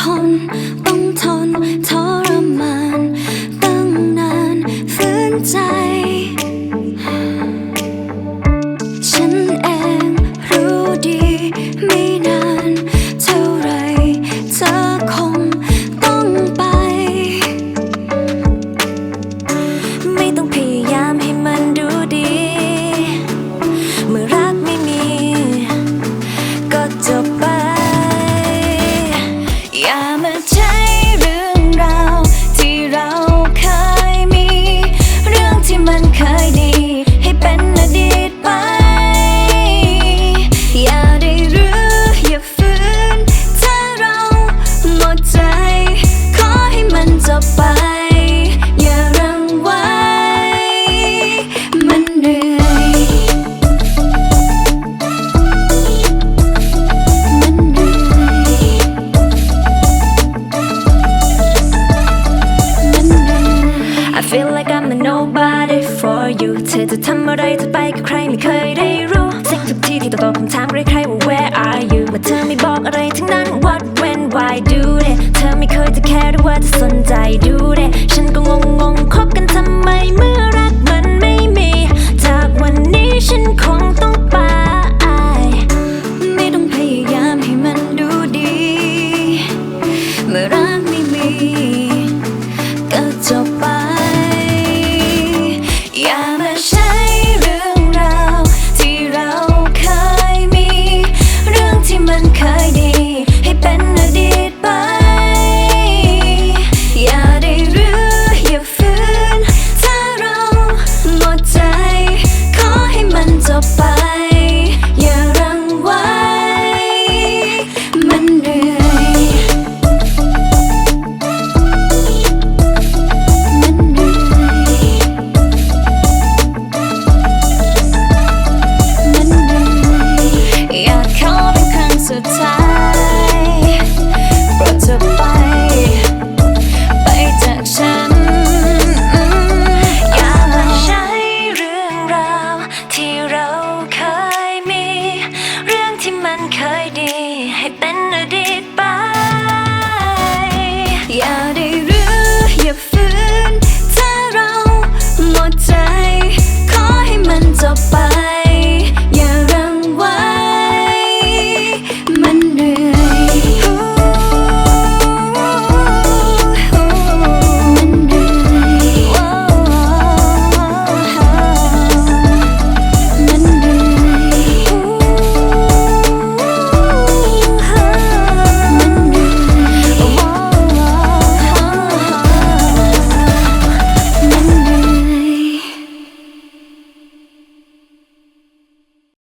คน ต้องทนทรมานตั้งนานฝืนใจ ฉันเองรู้ดี ไม่นานเท่าไรเธอคงต้องไป ไม่ต้องพยายามให้มันดูดี เมื่อรักไม่มี ก็จบไป feel like I'm a nobody for you เธอจะทำอะไรเธอไปกับใครไม่เคยได้รู้สิ่งทุกทีที่ต้องตอบคำถามใครๆว่า where are you เมื่อเธอไม่บอกอะไรทั้งนั้น what when why do it เธอไม่เคยจะแคร์หรือว่าจะสนใจดูเดฉัน ให้เป็นอดีตไปอย่าได้